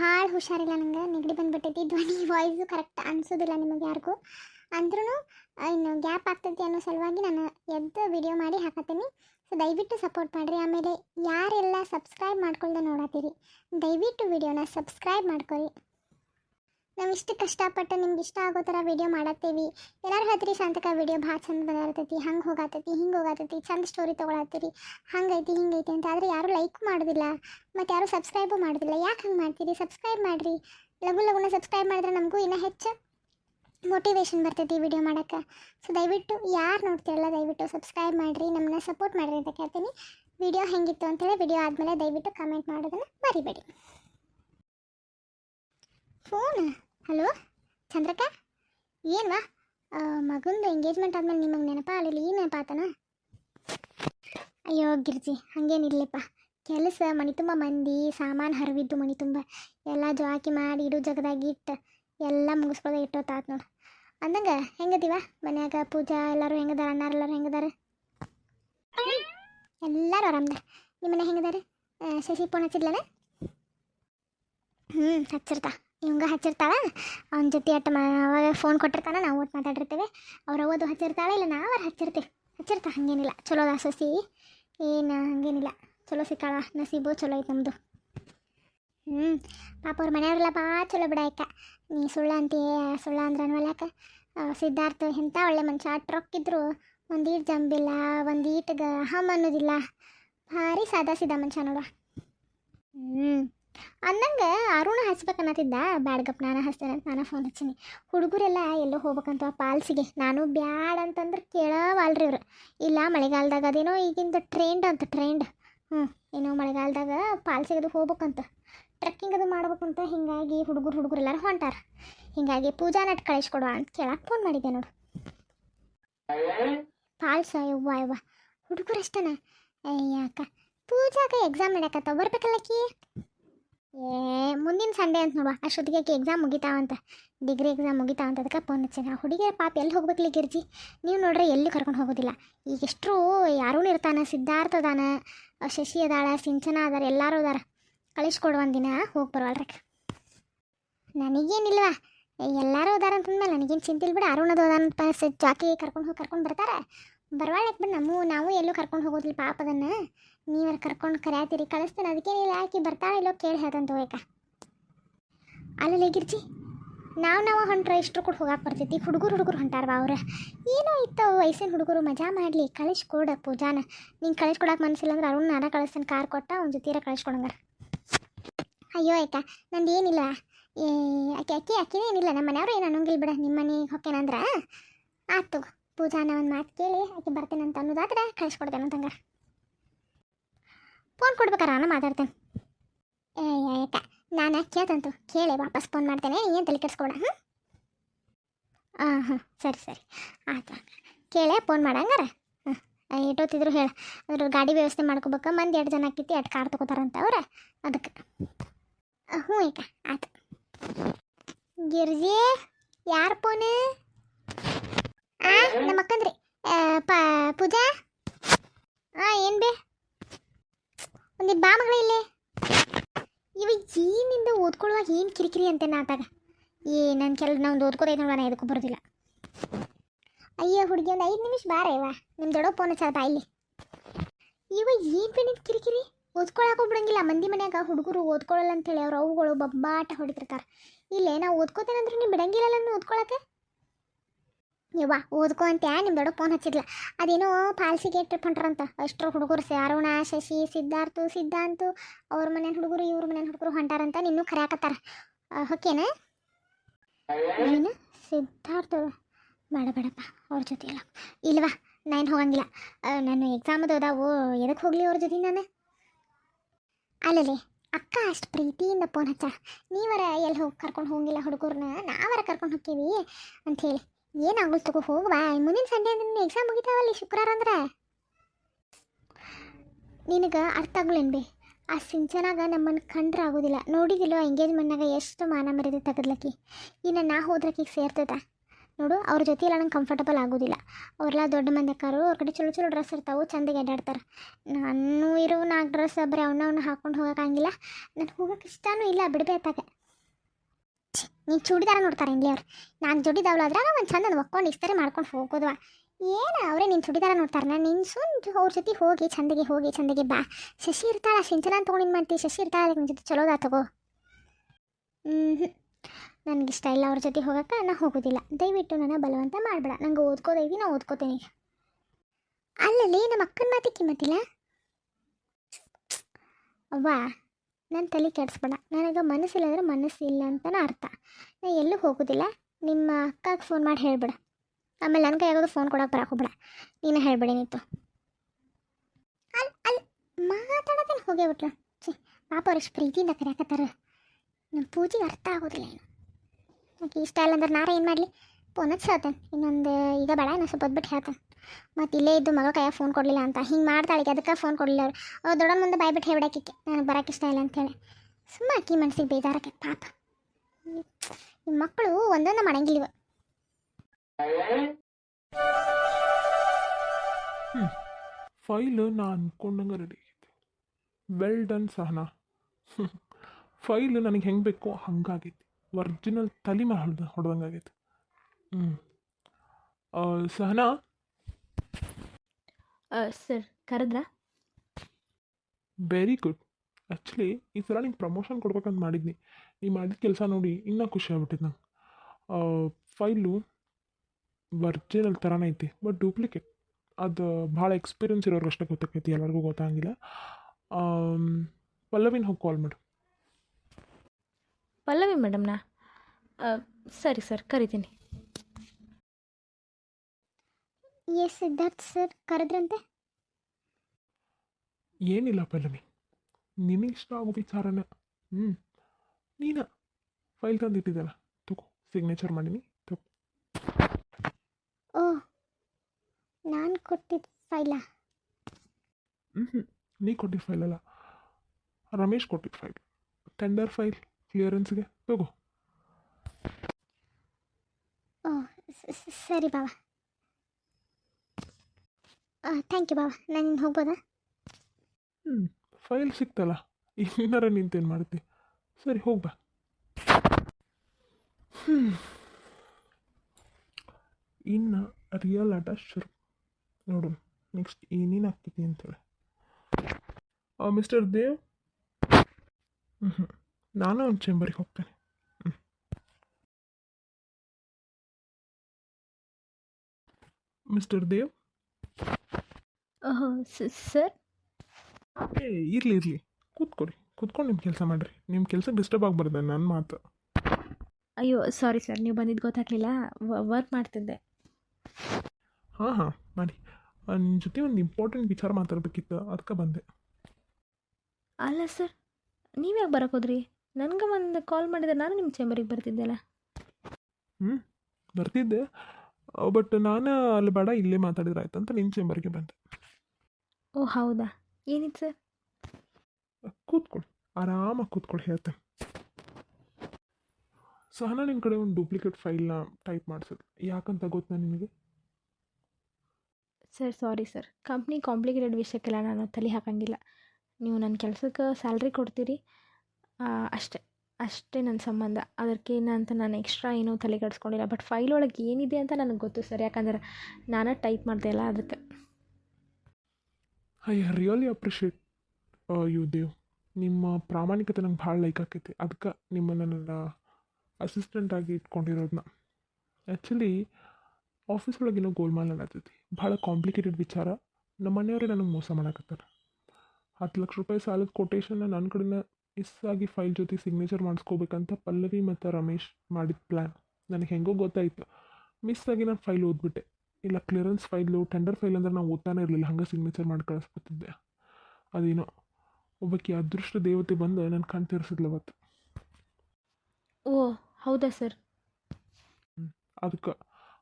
ಭಾಳ ಹುಷಾರಿಲ್ಲ ನಂಗೆ. ನೆಗಡಿ ಬಂದ್ಬಿಟ್ಟೈತಿ ಧ್ವನಿ ವಾಯ್ಸು ಕರೆಕ್ಟ್ ಅನ್ಸೋದಿಲ್ಲ ನಿಮಗೆ ಯಾರಿಗೂ. ಅಂದ್ರೂ ಇನ್ನು ಗ್ಯಾಪ್ ಆಗ್ತೈತಿ ಅನ್ನೋ ಸಲುವಾಗಿ ನಾನು ಎದ್ದು ವಿಡಿಯೋ ಮಾಡಿ ಹಾಕತ್ತೀನಿ. ಸೊ ದಯವಿಟ್ಟು ಸಪೋರ್ಟ್ ಮಾಡಿರಿ. ಆಮೇಲೆ ಯಾರೆಲ್ಲ ಸಬ್ಸ್ಕ್ರೈಬ್ ಮಾಡ್ಕೊಳ್ದೆ ನೋಡತ್ತೀರಿ, ದಯವಿಟ್ಟು ವಿಡಿಯೋನ ಸಬ್ಸ್ಕ್ರೈಬ್ ಮಾಡ್ಕೊರಿ. ನಾವು ಇಷ್ಟು ಕಷ್ಟಪಟ್ಟು ನಿಮ್ಗೆ ಇಷ್ಟ ಆಗೋ ಥರ ವಿಡಿಯೋ ಮಾಡತ್ತೀವಿ. ಎಲ್ಲರೂ ಹತ್ತಿರಿ ಶಾಂತಕ ವಿಡಿಯೋ ಭಾಳ ಚಂದ ಬಂದಿರ್ತೈತಿ ಹಂಗೆ ಹೋಗತ್ತೈತಿ ಹಿಂಗೆ ಹೋಗತ್ತೈತಿ ಚಂದ ಸ್ಟೋರಿ ತೊಗೊಳತ್ತೀರಿ. ಹಂಗೈತಿ ಹಿಂಗೈತಿ ಅಂತ ಆದರೆ ಯಾರೂ ಲೈಕ್ ಮಾಡೋದಿಲ್ಲ. ಮತ್ತು ಯಾರೂ ಸಬ್ಸ್ಕ್ರೈಬು ಮಾಡೋದಿಲ್ಲ. ಯಾಕೆ ಹಂಗೆ ಮಾಡ್ತೀರಿ? ಸಬ್ಸ್ಕ್ರೈಬ್ ಮಾಡಿರಿ. ಲಘು ಲಘುನ ಸಬ್ಸ್ಕ್ರೈಬ್ ಮಾಡಿದ್ರೆ ನಮಗೂ ಇನ್ನೂ ಹೆಚ್ಚು ಮೋಟಿವೇಶನ್ ಬರ್ತೈತಿ ವಿಡಿಯೋ ಮಾಡೋಕ್ಕೆ. ಸೊ ದಯವಿಟ್ಟು ಯಾರು ನೋಡ್ತಿರಲ್ಲ, ದಯವಿಟ್ಟು ಸಬ್ಸ್ಕ್ರೈಬ್ ಮಾಡಿರಿ ನಮ್ಮನ್ನ ಸಪೋರ್ಟ್ ಮಾಡಿರಿ ಅಂತ ಕೇಳ್ತೀನಿ. ವಿಡಿಯೋ ಹೆಂಗಿತ್ತು ಅಂತೇಳಿ ವಿಡಿಯೋ ಆದಮೇಲೆ ದಯವಿಟ್ಟು ಕಮೆಂಟ್ ಮಾಡೋದನ್ನು ಮರಿಬೇಡಿ. ಫೋನ್ ಹಲೋ, ಚಂದ್ರಕ್ಕ? ಏನ್ವಾ? ಮಗಂದು ಎಂಗೇಜ್ಮೆಂಟ್ ಆದ್ಮೇಲೆ ನಿಮಗೆ ನೆನಪ? ಅಲ್ಲಿ ಈ ನೆನಪಾತನ ಅಯ್ಯೋ, ಗಿರ್ಜಿ ಹಂಗೇನಿರ್ಲಿಪ್ಪ ಕೆಲಸ, ಮನೆ ತುಂಬ ಮಂದಿ, ಸಾಮಾನು ಹರವಿದ್ದು ಮನೆ ತುಂಬ. ಎಲ್ಲ ಜೋಕಿ ಮಾಡಿ ಇಡು, ಜಗದಾಗ ಇಟ್ಟು. ಎಲ್ಲ ಮುಗಿಸ್ಕೊಳ್ದೆ ಇಟ್ಟೋತಾತ್ ನೋಡು. ಅಂದಂಗೆ, ಹೆಂಗದೀವ? ಮನ್ಯಾಗ ಪೂಜಾ, ಎಲ್ಲರೂ ಹೆಂಗದಾರ? ಅಣ್ಣಾರೆಲ್ಲರೂ ಹೆಂಗದಾರ? ಎಲ್ಲರೂ ಆರಾಮದಾರ. ನಿಮ್ಮ ಮನೆ ಶಶಿ, ಫೋನ್ ಹಚ್ಚಿದ್ಲನ? ಹ್ಞೂ ಹಚ್ಚಿರ್ತಾ. ಇವಂಗ ಹಚ್ಚಿರ್ತಾಳೆ? ಅವನ ಜೊತೆ ಅಟ್ಟ ಅವಾಗ ಫೋನ್ ಕೊಟ್ಟಿರ್ತಾನೆ, ನಾವು ಒಟ್ಟು ಮಾತಾಡಿರ್ತೇವೆ. ಅವ್ರ ಓದು ಹಚ್ಚಿರ್ತಾಳೆ, ಇಲ್ಲ ನಾವು ಅವ್ರು ಹಚ್ಚಿರ್ತೀವಿ ಹಚ್ಚಿರ್ತಾ, ಹಂಗೇನಿಲ್ಲ. ಚಲೋ ಸೊಸಿ. ಏನು, ಹಂಗೇನಿಲ್ಲ. ಚಲೋ ಸಿಕ್ಕಾಳ, ನಸೀಬು ಚಲೋ ಐತೆ ನಮ್ಮದು ಹ್ಞೂ ಪಾಪ ಅವ್ರ ಮನೆಯವರೆಲ್ಲ ಭಾಳ ಚಲೋ ಬಿಡ ಅಕ್ಕ ನೀ ಸುಳ್ಳ ಅಂತೀಯ ಸುಳ್ಳ ಅಂದ್ರೆ ಅನ್ವಲ್ಯಾಕ ಸಿದ್ಧಾರ್ಥ ಎಂಥ ಒಳ್ಳೆ ಮನುಷ್ಯ ಟ್ರೊಕ್ಕಿದ್ರು ಒಂದು ಈಟ್ ಜಂಬಿಲ್ಲ ಒಂದು ಈಟ್ಗೆ ಹಮ್ ಅನ್ನೋದಿಲ್ಲ. ಭಾರಿ ಸಾದಾ ಸೀದಾ ಮನುಷ್ಯ ನೋಡ. ಹ್ಞೂ ಅಂದಂಗೆ ಅರುಣ ಹಚ್ಬೇಕನ್ನತ್ತಿದ್ದ ಬ್ಯಾಡ್ಗಪ್ಪ, ನಾನು ಹಚ್ತೇನೆ ಅಂತ ನಾನು ಫೋನ್ ಹಚ್ಚೀನಿ. ಹುಡುಗರೆಲ್ಲ ಎಲ್ಲೋ ಹೋಗ್ಬೇಕಂತ ಪಾಲ್ಸಿಗೆ. ನಾನು ಬ್ಯಾಡ್ ಅಂತಂದ್ರೆ ಕೇಳವಲ್ರಿ ಇವ್ರು. ಇಲ್ಲ, ಮಳೆಗಾಲದಾಗ ಅದೇನೋ ಈಗಿಂದ ಟ್ರೆಂಡ್ ಅಂತ ಟ್ರೆಂಡ್ ಹ್ಞೂ ಏನೋ ಮಳೆಗಾಲದಾಗ ಪಾಲ್ಸಿಗೆ ಅದು ಹೋಗ್ಬೇಕಂತ. ಟ್ರೆಕ್ಕಿಂಗ್ ಅದು ಮಾಡ್ಬೇಕಂತ ಹಿಂಗಾಗಿ ಹುಡುಗರು ಹುಡುಗರು ಎಲ್ಲರೂ ಹೊಂಟಾರ. ಹಿಂಗಾಗಿ ಪೂಜಾ ನಟ್ ಕಳಿಸ್ಕೊಡುವ ಅಂತ ಕೇಳಕ್ಕೆ ಫೋನ್ ಮಾಡಿದ್ದೆ ನೋಡು. ಪಾಲ್ಸ, ಯವ್ವ ಯವ್ವ. ಹುಡುಗರು ಅಷ್ಟನ ಅಕ್ಕ. ಪೂಜಾಗ ಎಕ್ಸಾಮ್ ನಡೆಯಕ್ಕ ಬರ್ಬೇಕಲ್ಲಕ್ಕಿ ಏ, ಮುಂದಿನ ಸಂಡೇ ಅಂತ ನೋಡುವ. ಅಷ್ಟೊತ್ತಿಗೆ ಎಕ್ಸಾಮ್ ಮುಗಿತಾವಂತ ಡಿಗ್ರಿ ಎಕ್ಸಾಮ್ ಮುಗಿತಾವಂತ ಅದಕ್ಕೆ ಫೋನ್ ಹಚ್ಚಿನ. ಹುಡುಗಿಯ ಪಾಪ ಎಲ್ಲಿ ಹೋಗ್ಬೇಕಲ್ಲ ಗಿರ್ಜಿ? ನೀವು ನೋಡ್ರೆ ಎಲ್ಲಿ ಕರ್ಕೊಂಡು ಹೋಗೋದಿಲ್ಲ. ಈಗ ಎಷ್ಟು ಯಾರೂ ಇರ್ತಾನೆ, ಸಿದ್ಧಾರ್ಥ ಅದಾನ, ಶಶಿ ಅದಾಳ, ಸಿಂಚನ ಅದಾರ, ಎಲ್ಲರೂ ಅದಾರ. ಕಳಿಸ್ಕೊಡು ಒಂದಿನ ಹೋಗಿ ಬರೋಲ್ರಕ್ಕೆ ನನಗೇನಿಲ್ವಾ? ಎಲ್ಲರೂ ಅದಾರ ಅಂತಂದ್ಮೇಲೆ ನನಗೇನು ಚಿಂತಿಲ್ಲ ಬಿಡ ಅರುಣದ ಅದಾನಂತ ಜಾಕಿ ಕರ್ಕೊಂಡು ಹೋಗಿ ಕರ್ಕೊಂಡು ಬರ್ತಾರೆ. ಬರವಾಳಕ್ಕೆ ಬಿಡು ನಮ್ಮ, ನಾವು ಎಲ್ಲೂ ಕರ್ಕೊಂಡು ಹೋಗೋದಿಲ್ಲ ಪಾಪ ಅದನ್ನು. ನೀವ್ಯಾರು ಕರ್ಕೊಂಡು ಕರ್ಯಾತೀರಿ, ಕಳಿಸ್ತಾನೆ ಅದಕ್ಕೇನಿಲ್ಲ ಆಕಿ ಬರ್ತಾಳೆ ಇಲ್ಲೋ ಕೇಳಿ ಹೇಳ್ದಂತ ಹೋಗಕ್ಕ ಅಲ್ಲ ಗಿರ್ಜಿ, ನಾವು ನಾವು ಹೊಂಟ್ರೆ ಇಷ್ಟರು ಕೂಡ ಹೋಗಕ್ಕೆ ಬರ್ತೈತಿ. ಹುಡುಗರು ಹುಡುಗರು ಹೊಂಟಾರ ಬಾ ಅವ್ರ. ಏನೋ ಇತ್ತು ವಯಸ್ಸಿನ ಹುಡುಗರು ಮಜಾ ಮಾಡಲಿ, ಕಳಿಸ್ಕೊಡ ಪೂಜಾನ ನಿಂಗೆ ಕಳಿಸ್ಕೊಡಕ್ಕೆ ಮನಸ್ಸಿಲ್ಲ ಅಂದ್ರೆ ಅರುಣ್ ನಾನ ಕಳಿಸ್ತೇನೆ, ಕಾರ್ ಕೊಟ್ಟ, ಅವ್ನ ಜೊತೆ ಕಳಿಸ್ಕೊಡಂಗಾರ. ಅಯ್ಯೋ ಆಯ್ತಾ ನಂದು ಏನಿಲ್ಲ. ಏ, ಅಕ್ಕಿ ಅಕ್ಕಿ, ಅಕ್ಕಿನೇ ಏನಿಲ್ಲ. ನಮ್ಮ ಮನೆಯವ್ರು ಏನು ಅನ್ನೋಂಗಿಲ್ಲ ಬಿಡ ನಿಮ್ಮ ಮನೆಗೆ ಹೊಕ್ಕೇನಂದ್ರೆ? ಆತು. ಪೂಜಾನ ಒಂದು ಮಾತು ಕೇಳಿ, ಆಕೆ ಬರ್ತೇನೆ ಅಂತ ಅನ್ನೋದಾದ್ರೆ ಕಳಿಸ್ಕೊಡ್ತೇನೆ ಅಂತಂಗ ಫೋನ್ ಕೊಡ್ಬೇಕಾರ ನಾನು ಮಾತಾಡ್ತೇನೆ. ಏ ಏಕ ನಾನು ಕೇಳ್ತಂತು, ಕೇಳಿ, ವಾಪಸ್ ಫೋನ್ ಮಾಡ್ತೇನೆ, ಏನು ತಲೆ ಕೆಡ್ಸ್ಕೊಡ ಹಾಂ ಹಾಂ ಹಾಂ ಸರಿ ಸರಿ. ಆಯ್ತು ಕೇಳೇ ಫೋನ್ ಮಾಡಂಗಾರ ಹಾಂ ಇಟ್ಟೋತಿದ್ರು ಹೇಳ ಅದ್ರ ಗಾಡಿ ವ್ಯವಸ್ಥೆ ಮಾಡ್ಕೋಬೇಕು, ಮಂದಿ ಎರಡು ಜನ ಆಕೈತಿ ಎರಡು ಕಾರ್ ತೊಗೋತಾರಂತ ಅವ್ರ, ಅದಕ್ಕೆ. ಹ್ಞೂ ಏಕ, ಆಯ್ತು. ಗಿರ್ಜಿ, ಯಾರು ಫೋನ್ ಆ ನಮ್ಮ ಅಕ್ಕಂದ್ರಿ. ಆ, ಪೂಜಾ? ಹಾಂ ಏನು ಬೇ? ಒಂದು ಬಾ ಮಗಳ ಇಲ್ಲಿ. ಇವ ಏನಿಂದ ಓದ್ಕೊಳ್ಳುವಾಗ ಏನು ಕಿರಿಕಿರಿ ಅಂತೆ ನಾತಾಗ ಏ ನನ್ನ ಕೆಲ ನಂದು ಓದ್ಕೋದೈತೆ ನಾನು ಎದಕ್ಕೂ ಬರೋದಿಲ್ಲ. ಅಯ್ಯೋ ಹುಡುಗಿ ಒಂದು ಐದು ನಿಮಿಷ ಬಾರ ಇವ. ನಿಮ್ಮ ದೊಡ್ಡ ಫೋನ್ ಹಚ್ಚದ ಇಲ್ಲಿ. ಇವ ಏನು ಬೇಣಿದ್ ಕಿರಿಕಿರಿ? ಓದ್ಕೊಳಕ್ಕೆ ಬಿಡಂಗಿಲ್ಲ ಮಂದಿ ಮನ್ಯಾಗ ಹುಡುಗರು ಓದ್ಕೊಳ್ಳಲ್ಲ ಅಂತೇಳಿ ಅವ್ರು ಅವುಗಳು ಬಬ್ಬಾಟ ಹೊಡಿತಿರ್ತಾರೆ. ಇಲ್ಲೇ ನಾವು ಓದ್ಕೋತೇನೆ ಅಂದ್ರೆ ನೀವು ಬಿಡಂಗಿಲ್ಲಲ್ಲ ಓದ್ಕೊಳಕ್ಕೆ ಯವ್ವ ಓದ್ಕೊ ಅಂತ ನಿಮ್ಮ ದೊಡ್ಡ ಫೋನ್ ಹಚ್ಚಿದ್ಲ. ಅದೇನೋ ಪಾಲ್ಸಿಗೆ ಟ್ರಿಪ್ ಹೊಂಟ್ರಂತ. ಅಷ್ಟ್ರ ಹುಡುಗರು ಅರುಣ ಶಶಿ, ಸಿದ್ಧಾರ್ಥ, ಸಿದ್ಧಾಂತು, ಅವ್ರ ಮನೆ ಹುಡುಗರು, ಇವ್ರ ಮನೆ ಹುಡುಗರು ಹೊಂಟಾರಂತ ನಿನ್ನೂ ಕರೆಯಾಕತ್ತಾರ. ಓಕೆನ ಏನು? ಸಿದ್ಧಾರ್ಥ ಬೇಡ, ಬೇಡಪ್ಪ, ಅವ್ರ ಜೊತೆ ಇಲ್ಲ. ಇಲ್ವಾ ನಾನು ಹೋಗಂಗಿಲ್ಲ. ನಾನು ಎಕ್ಸಾಮದು ಅದಾವು ಎದಕ್ಕೆ ಹೋಗ್ಲಿ ಅವ್ರ ಜೊತೆ ನಾನು? ಅಲ್ಲಲ್ಲಿ, ಅಕ್ಕ ಅಷ್ಟು ಪ್ರೀತಿಯಿಂದ ಫೋನ್ ಹಚ್ಚ. ನೀವರ ಎಲ್ಲಿ ಹೋಗಿ ಕರ್ಕೊಂಡು ಹೋಗಿಲ್ಲ ಹುಡುಗರನ್ನ ನಾವರ ಕರ್ಕೊಂಡು ಹೋಗ್ತೀವಿ ಅಂಥೇಳಿ ಏನಾಗಲ್ ತಗೋ ಹೋಗ್ವಾ? ಮುಂದಿನ ಸಂಡೇ ಅಂದ್ರೆ ಎಕ್ಸಾಮ್ ಮುಗಿತಾವಲ್ಲಿ ಶುಕ್ರವಾರ ಅಂದ್ರೆ? ನಿನಗೆ ಅರ್ಥ ಆಗ್ಲೇನು ಬಿ. ಆ ಸಿಂಚನಾಗ ನಮ್ಮನ್ನು ಕಂಡ್ರೆ ಆಗೋದಿಲ್ಲ. ನೋಡಿದಿಲ್ಲೋ ಎಂಗೇಜ್ಮೆಂಟ್ನಾಗ ಎಷ್ಟು ಮಾನ ಮರ್ಯಾದೆ ತೆಗೆದ್ಲಕ್ಕಿ ಇನ್ನು ನಾ ಹೋದ್ರಕ್ಕಿಗೆ ಸೇರ್ತದ? ನೋಡು, ಅವ್ರ ಜೊತೆ ಇಲ್ಲ ನಂಗೆ ಕಂಫರ್ಟಬಲ್ ಆಗೋದಿಲ್ಲ. ಅವರೆಲ್ಲ ದೊಡ್ಡ ಮಂದಿ ಅಕ್ಕಾರು ಅವ್ರ ಕಡೆ ಚಲೋ ಚಲೋ ಡ್ರೆಸ್ ಇರ್ತಾವೆ, ಚಂದಗೆ ಅಡ್ಡಾಡ್ತಾರೆ ನಾನು ಇರೋ ನಾಲ್ಕು ಡ್ರೆಸ್ ಬರೀ ಅವನ್ನ ಅವನ್ನ ಹಾಕೊಂಡು ಹೋಗೋಕ್ಕಾಗಿಲ್ಲ ನನಗೆ ಹೋಗೋಕೆ ಇಷ್ಟನೂ ಇಲ್ಲ ಬಿಡಬೇಕಾಗ ನೀನು ಚೂಡಿದಾರ ನೋಡ್ತಾರೆ ಇಲ್ಲಿ ಅವ್ರು. ನಾನು ಜೋಡಿದಾವಲ್ಲ ಅದ್ರಾಗ ಒಂದು ಚಂದ ಒಕ್ಕೊಂಡು ಇಸ್ತಾರೆ ಮಾಡ್ಕೊಂಡು ಹೋಗೋದು. ಏನು ಅವರೇ ನಿನ್ನ ಚೂಡಿದಾರ ನೋಡ್ತಾರೆ ನಾನು ನಿನ್ನ ಸುನ್ ಅವ್ರ ಜೊತೆ ಹೋಗಿ, ಚಂದಗೆ ಹೋಗಿ, ಚಂದಗೆ ಬಾ. ಶಶಿ ಇರ್ತಾಳ ಸಿಂಚನ ತೊಗೊಂಡು ಏನು ಮಾಡ್ತೀವಿ ಶಶಿ ಇರ್ತಾಳ ನಿನ್ನ ಜೊತೆ ಚಲೋದಾ ತಗೋ. ಹ್ಞೂ ನನಗಿಷ್ಟ ಇಲ್ಲ ಅವ್ರ ಜೊತೆ ಹೋಗೋಕೆ ನಾ ಹೋಗೋದಿಲ್ಲ. ದಯವಿಟ್ಟು ನನ್ನ ಬಲವಂತ ಮಾಡಬೇಡ. ನಂಗೆ ಓದ್ಕೋದೈತಿ ನಾ ಓದ್ಕೋತೇನೆ. ಈಗ ಅಲ್ಲಲ್ಲಿ ನಮ್ಮ ಅಕ್ಕನ ಮಾತಿಗೆ ಕಿಮ್ಮತ್ತಿಲ್ಲ? ಅವ್ವ. ನನ್ನ ತಲೆ ಕೆಡಿಸ್ಬೇಡ. ನನಗೆ ಮನಸ್ಸಿಲ್ಲ ಅಂದರೆ ಮನಸ್ಸಿಲ್ಲ ಅಂತಲೇ ಅರ್ಥ. ನಾ ಎಲ್ಲೂ ಹೋಗೋದಿಲ್ಲ. ನಿಮ್ಮ ಅಕ್ಕಗೆ ಫೋನ್ ಮಾಡಿ ಹೇಳ್ಬೇಡ. ಆಮೇಲೆ ನನ್ನ ಕೈಯಾಗೋದು ಫೋನ್ ಕೊಡೋಕೆ ಬರಕ್ಕೆ ಹೋಗ್ಬೇಡ. ನೀನು ಹೇಳ್ಬೇಡಿ ನೀತು. ಅಲ್ಲಿ ಅಲ್ಲಿ ಮಾತಾಡೋದೇನು ಹೋಗೇ ಬಿಟ್ಲ ಛೀ, ಪಾಪ ಅವ್ರು ಎಷ್ಟು ಪ್ರೀತಿಯಿಂದ ಕರೆಯಕತ್ತಾರ. ನಮ್ಮ ಪೂಜೆಗೆ ಅರ್ಥ ಆಗೋದಿಲ್ಲ ಏನು. ಓಕೆ ಇಷ್ಟ ಇಲ್ಲ ಅಂದ್ರೆ ನಾರ ಏನು ಮಾಡಲಿ? ಫೋನ್ ಹಚ್ಚಿ ಇನ್ನೊಂದು, ಈಗ ಬೇಡ, ಇನ್ನೊಂದು ಸ್ವಲ್ಪ ಹೊದ್ಬಿಟ್ಟು ಹೇಳ್ತಾನೆ. ಮತ್ತು ಇಲ್ಲೇ ಇದ್ದು ಮಗ ಕೈಯಾಗ ಫೋನ್ ಕೊಡಲಿಲ್ಲ ಅಂತ. ಹಿಂಗೆ ಮಾಡ್ತಾಳಿಗೆ ಅದಕ್ಕೆ ಫೋನ್ ಕೊಡಲಿಲ್ಲ ಅವ್ರು ಅವ್ರು ದೊಡ್ಡ ಮುಂದೆ ಬಾಯ್ಬಿಟ್ಟು ಹೇಳ್ಬಿಡಾಕಿಕ್ಕೆ. ನನಗೆ ಬರೋಕೆ ಇಷ್ಟ ಇಲ್ಲ ಅಂತೇಳಿ ಸುಮ್ಮ ಅಕ್ಕಿ ಮನಸ್ಸಿಗೆ ಬೇಜಾರಕ್ಕೆ ಪಾಪ. ನಿಮ್ಮ ಮಕ್ಕಳು ಒಂದೊಂದು ಮಾಡಂಗಿಲ್ಲ ಇವ ಫೈಲ್ ನಾ ಅನ್ಕೊಂಡಂಗೆ ready well done Sahana. File ನನಗೆ ಹೆಂಗೆ ಬೇಕು ಹಂಗಾಗೈತಿ. ಒರ್ಜಿನಲ್ ತಲೆ ಹೊಡೆದಂಗೆ ಹ್ಞೂ ಸಹನಾ ಸರ್ ಕರೆದ್ರಾ? ವೆರಿ ಗುಡ್ ಆ್ಯಕ್ಚುಲಿ ಈ ಸಲ ನಿಂಗೆ ಪ್ರಮೋಷನ್ ಕೊಡ್ಬೇಕಂತ ಮಾಡಿದ್ನಿ. ನೀ ಮಾಡಿದ ಕೆಲಸ ನೋಡಿ ಇನ್ನೂ ಖುಷಿ ಆಗ್ಬಿಟ್ಟಿದ್ದು ನಂಗೆ. ಫೈಲು ಒರ್ಜಿನಲ್ ಥರನೇ ಐತಿ ಬಟ್ ಡೂಪ್ಲಿಕೇಟ್ ಅದು ಭಾಳ ಎಕ್ಸ್ಪೀರಿಯನ್ಸ್ ಇರೋರ್ಗೆ ಅಷ್ಟೇ ಗೊತ್ತಾಕೈತಿ ಎಲ್ಲರಿಗೂ ಗೊತ್ತಾಗಿಲ್ಲ. ಪಲ್ಲವಿನ ಹೋಗಿ ಕಾಲ್ ಮಾಡು. ಪಲ್ಲವಿ ಮೇಡಮ್ನಾ? ಸರಿ ಸರ್ ಕರಿತೀನಿ. ಎಸ್ ಸಿದ್ಧಾರ್ಥ್ ಸರ್ ಕರೆದ್ರಂತೆ? ಏನಿಲ್ಲ ಪಲ್ಲವಿ ನಿನಗಿಷ್ಟ ಆಗೋ ವಿಚಾರನ ಹ್ಞೂ ನೀನ ಫೈಲ್ ತಂದಿಟ್ಟಿದ್ದಲ್ಲ ತಗೋ ಸಿಗ್ನೇಚರ್ ಮಾಡೀನಿ ತಗೋ. ಓ ನಾನು ಕೊಟ್ಟಿದ್ದ ಫೈಲಾ? ಹ್ಞೂ ನೀ ಕೊಟ್ಟಿದ್ದ ಫೈಲ್ ಅಲ್ಲ ರಮೇಶ್ ಕೊಟ್ಟಿದ್ದ ಫೈಲ್ ಟೆಂಡರ್ ಫೈಲ್ ಕ್ಲಿಯರೆನ್ಸ್ಗೆ ತಗೋ. ಓ ಸರಿ ಬಾವ. ಥ್ಯಾಂಕ್ ಯು ಬಾವ. ನಾನು ಇನ್ನು ಹೋಗ್ಬೋದಾ? ಹ್ಞೂ ಫೈಲ್ ಸಿಕ್ತಲ್ಲ. ಇನ್ನರ ನಿಂತೇನು ಮಾಡ್ತಿ ಸರಿ ಹೋಗ್ಬಾ ಹ್ಞೂ ಇನ್ನು ರಿಯಲ್ ಆಟ ಶುರು. ನೋಡು ನೆಕ್ಸ್ಟ್ ಏನೇನು ಆಗ್ತೈತಿ ಅಂತೇಳಿ ಮಿಸ್ಟರ್ ದೇವ್? ಹ್ಞೂ ಹ್ಞೂ ನಾನು ಒಂದು ಚೇಂಬರಿಗೆ ಹೋಗ್ತೇನೆ. ಮಿಸ್ಟರ್ ದೇವ್? ಸರ್? ಏ ಇರಲಿ ಇರಲಿ. ಕೂತ್ಕೊಡಿ ಕೂತ್ಕೊಂಡು ನಿಮ್ಮ ಕೆಲಸ ಮಾಡಿರಿ. ನಿಮ್ಮ ಕೆಲಸ ಡಿಸ್ಟರ್ಬ್ ಆಗಬಾರ್ದು ನನ್ನ ಮಾತು. ಅಯ್ಯೋ ಸಾರಿ ಸರ್ ನೀವು ಬಂದಿದ್ದು ಗೊತ್ತಾಗಲಿಲ್ಲ. ವರ್ಕ್ ಮಾಡ್ತಿದ್ದೆ. ಹಾಂ ಹಾಂ ಮಾಡಿ. ನಿಮ್ಮ ಜೊತೆ ಒಂದು ಇಂಪಾರ್ಟೆಂಟ್ ವಿಚಾರ ಮಾತಾಡಬೇಕಿತ್ತು. ಅದಕ್ಕೆ ಬಂದೆ. ಅಲ್ಲ ಸರ್ ನೀವು ಯಾಕೆ ಬರೋಕೋದ್ರಿ ನನಗೆ ಒಂದು ಕಾಲ್ ಮಾಡಿದ್ರೆ ನಾನು ನಿಮ್ಮ ಚೇಂಬರಿಗೆ ಬರ್ತಿದ್ದೆಲ್ಲ ಹ್ಞೂ ಬರ್ತಿದ್ದೆ. ಬಟ್ ನಾನು ಅಲ್ಲಿ ಬೇಡ ಇಲ್ಲೇ ಮಾತಾಡಿದ್ರೆ ಆಯ್ತು ಅಂತ ನಿಮ್ಮ ಚೇಂಬರ್ಗೆ ಬಂದೆ. ಓ ಹೌದಾ? ಏನಿತ್ತು? ಸರ್ ಕೂತ್ಕೊಳ್ಳಿ ಆರಾಮಾಗಿ ಕೂತ್ಕೊಳ್ಳಿ ಹೇಳ್ತೇನೆ ಸಹನಾ ನಿಮ್ಮ ಕಡೆ ಒಂದು ಡೂಪ್ಲಿಕೇಟ್ ಫೈಲ್ನ ಟೈಪ್ ಮಾಡಿಸೋದು ಯಾಕಂತ ಗೊತ್ತಾ ನಿಮಗೆ sir sorry sir. Company complicated ವಿಷಯಕ್ಕೆಲ್ಲ ನಾನು ತಲೆ ಹಾಕಂಗಿಲ್ಲ. ನೀವು ನನ್ನ ಕೆಲಸಕ್ಕೆ ಸ್ಯಾಲ್ರಿ ಕೊಡ್ತೀರಿ ಅಷ್ಟೇ ಅಷ್ಟೇ ನನ್ನ ಸಂಬಂಧ. ಅದಕ್ಕೆ ಅಂತ ನಾನು ಎಕ್ಸ್ಟ್ರಾ ಏನೂ ತಲೆ ಕೆಡಿಸ್ಕೊಂಡಿಲ್ಲ. ಬಟ್ ಫೈಲ್ ಒಳಗೆ ಏನಿದೆ ಅಂತ ನನಗೆ ಗೊತ್ತು ಸರ್. ಯಾಕಂದ್ರೆ ನಾನು ಟೈಪ್ ಮಾಡಿದೆ ಅಲ್ಲ ಅದಕ್ಕೆ. I really appreciate you Dev ನಿಮ್ಮ ಪ್ರಾಮಾಣಿಕತೆ ನಂಗೆ ಭಾಳ ಲೈಕ್ ಆಕೈತಿ. ಅದಕ್ಕೆ ನಿಮ್ಮನ್ನು ನನ್ನ ಅಸಿಸ್ಟೆಂಟಾಗಿ ಇಟ್ಕೊಂಡಿರೋದನ್ನ ಆ್ಯಕ್ಚುಲಿ ಆಫೀಸ್ ಒಳಗೇನೋ ಗೋಲ್ಮಾಲ್ ಅನ್ನತೈತಿ ಭಾಳ ಕಾಂಪ್ಲಿಕೇಟೆಡ್ ವಿಚಾರ. ನಮ್ಮ ಮನೆಯವರೇ ನನಗೆ ಮೋಸ ಮಾಡಕತ್ತಾರೆ. ಹತ್ತು ಲಕ್ಷ ರೂಪಾಯಿ ಸಾಲದ ಕೊಟೇಶನ್ನ ನನ್ನ ಕಡೆನ ಮಿಸ್ ಆಗಿ ಫೈಲ್ ಜೊತೆ ಸಿಗ್ನೇಚರ್ ಮಾಡಿಸ್ಕೋಬೇಕಂತ ಪಲ್ಲವಿ ಮತ್ತು ರಮೇಶ್ ಮಾಡಿದ ಪ್ಲ್ಯಾನ್ ನನಗೆ ಹೆಂಗೋ ಗೊತ್ತಾಯಿತು. ಮಿಸ್ ಆಗಿ ನಾನು ಫೈಲ್ ಓದ್ಬಿಟ್ಟೆ. ಇಲ್ಲ ಕ್ಲಿಯರೆನ್ಸ್ ಫೈಲು ಟೆಂಡರ್ ಫೈಲ್ ಅಂದ್ರೆ ನಾವು ಓದ್ತಾನೆ ಇರಲಿಲ್ಲ ಹಂಗೆ ಸಿಗ್ನೇಚರ್ ಮಾಡಿ ಕಳಿಸ್ಕೊತಿದ್ದೆ ಅದೇನೋ ಒಬ್ಬಕ್ಕೆ ಅದೃಷ್ಟ ದೇವತೆ ಬಂದು ನನ್ನ ಕಣ್ ತೀರಿಸಿದ್ಲು ಅವತ್ತು. ಓ ಹೌದಾ ಸರ್ ಅದಕ್ಕೆ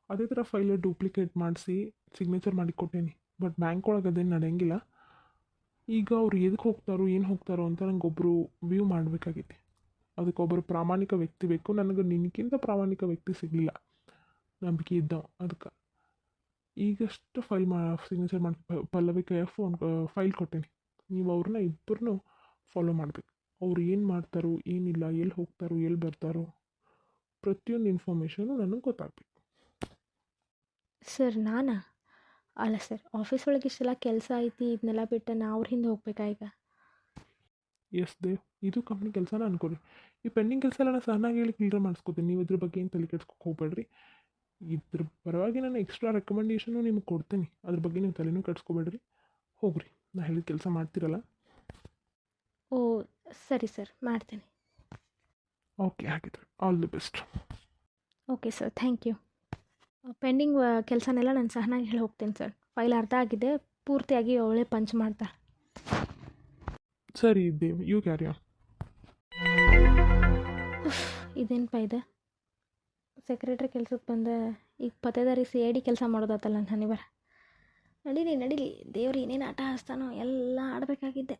ಅದೇ ಥರ ಫೈಲ್ ಡೂಪ್ಲಿಕೇಟ್ ಮಾಡಿಸಿ ಸಿಗ್ನೇಚರ್ ಮಾಡಿ ಕೊಟ್ಟೇನಿ. ಬಟ್ ಬ್ಯಾಂಕ್ ಒಳಗೆ ಅದೇನು ನಡೆಯಂಗಿಲ್ಲ. ಈಗ ಅವ್ರು ಎದಕ್ಕೆ ಹೋಗ್ತಾರೋ ಏನು ಹೋಗ್ತಾರೋ ಅಂತ ನಂಗೆ ಒಬ್ಬರು ವ್ಯೂ ಮಾಡಬೇಕಾಗೈತಿ. ಅದಕ್ಕೆ ಒಬ್ಬರು ಪ್ರಾಮಾಣಿಕ ವ್ಯಕ್ತಿ ಬೇಕು. ನನಗೆ ನಿನಗಿಂತ ಪ್ರಾಮಾಣಿಕ ವ್ಯಕ್ತಿ ಸಿಗಲಿಲ್ಲ. ನಂಬಿಕೆ ಇದ್ದವು ಅದಕ್ಕೆ ಈಗಷ್ಟು ಫೈಲ್ ಮಾ ಸಿಗ್ನೇಚರ್ ಮಾಡಿ ಪಲ್ಲವಿ ಕೈಯಾಗ ಫೋನ್ ಫೈಲ್ ಕೊಟ್ಟೇನಿ ನೀವು ಅವ್ರನ್ನ ಇಬ್ಬರನ್ನೂ ಫಾಲೋ ಮಾಡಬೇಕು. ಅವ್ರು ಏನು ಮಾಡ್ತಾರೋ ಏನಿಲ್ಲ ಎಲ್ಲಿ ಹೋಗ್ತಾರೋ ಎಲ್ಲಿ ಬರ್ತಾರೋ ಪ್ರತಿಯೊಂದು ಇನ್ಫಾರ್ಮೇಷನು ನನಗೆ ಗೊತ್ತಾಗಬೇಕು. ಸರ್ ನಾನಾ? ಅಲ್ಲ ಸರ್ ಆಫೀಸ್ ಒಳಗೆ ಇಷ್ಟೆಲ್ಲ ಕೆಲಸ ಐತಿ ಇದನ್ನೆಲ್ಲ ಬಿಟ್ಟು ನಾ ಅವ್ರ ಹಿಂದೆ ಹೋಗ್ಬೇಕಾ ಈಗ? ಎಸ್ ದೇವ್ ಇದು ಕಂಪ್ನಿ ಕೆಲಸನ ಅನ್ಕೊರಿ ಈ ಪೆಂಡಿಂಗ್ ಕೆಲಸ ಎಲ್ಲ ನಾನು ಸಣ್ಣಾಗಿ ಹೇಳಿ ಕ್ಲಿಯರ್ ಮಾಡಿಸ್ಕೋತೀನಿ. ನೀವು ಇದ್ರ ಬಗ್ಗೆ ಏನು ತಲೆ ಕೆಡ್ಸ್ಕೊಕ್ಕೆ ಹೋಗ್ಬೇಡ್ರಿ. ಇದ್ರ ಪರವಾಗಿ ನಾನು ಎಕ್ಸ್ಟ್ರಾ ರೆಕಮೆಂಡೇಷನು ನಿಮ್ಗೆ ಕೊಡ್ತೀನಿ. ಅದ್ರ ಬಗ್ಗೆ ನೀವು ತಲೆನೂ ಕೆಡ್ಸ್ಕೊಬೇಡ್ರಿ. ಹೋಗ್ರಿ. ನಾ ಹೇಳಿದ ಕೆಲಸ ಮಾಡ್ತೀರಲ್ಲ? ಓ ಸರಿ ಸರ್. ಮಾಡ್ತೀನಿ. ಓಕೆ ಹಾಗಿದ್ರೆ. All the best okay sir. Thank you. Pending ಕೆಲಸನೆಲ್ಲ ನಾನು ಸಹನಾಗಿ ಹೇಳಿ ಹೋಗ್ತೀನಿ ಸರ್. ಫೈಲ್ ಅರ್ಧ ಆಗಿದೆ. ಪೂರ್ತಿಯಾಗಿ ಅವಳೇ ಪಂಚ್ ಮಾಡ್ತಾ. ಸರಿ ದೇವ್ ಯು ಕ್ಯಾರಿ ಆನ್ ಇದೇನಪ್ಪ ಇದೆ? ಸೆಕ್ರೆಟ್ರಿ ಕೆಲ್ಸಕ್ಕೆ ಬಂದೆ ಈಗ ಪತ್ತೇದಾರಿ ಸಿ ಐ ಡಿ ಕೆಲಸ ಮಾಡೋದಾತಲ್ಲ ನಾನು ಇವರ ನಡಿಲಿ ನಡೀಲಿ ದೇವ್ರು ಏನೇನು ಆಟ ಹಾಸ್ತಾನೋ ಎಲ್ಲ ಆಡಬೇಕಾಗಿದ್ದೆ.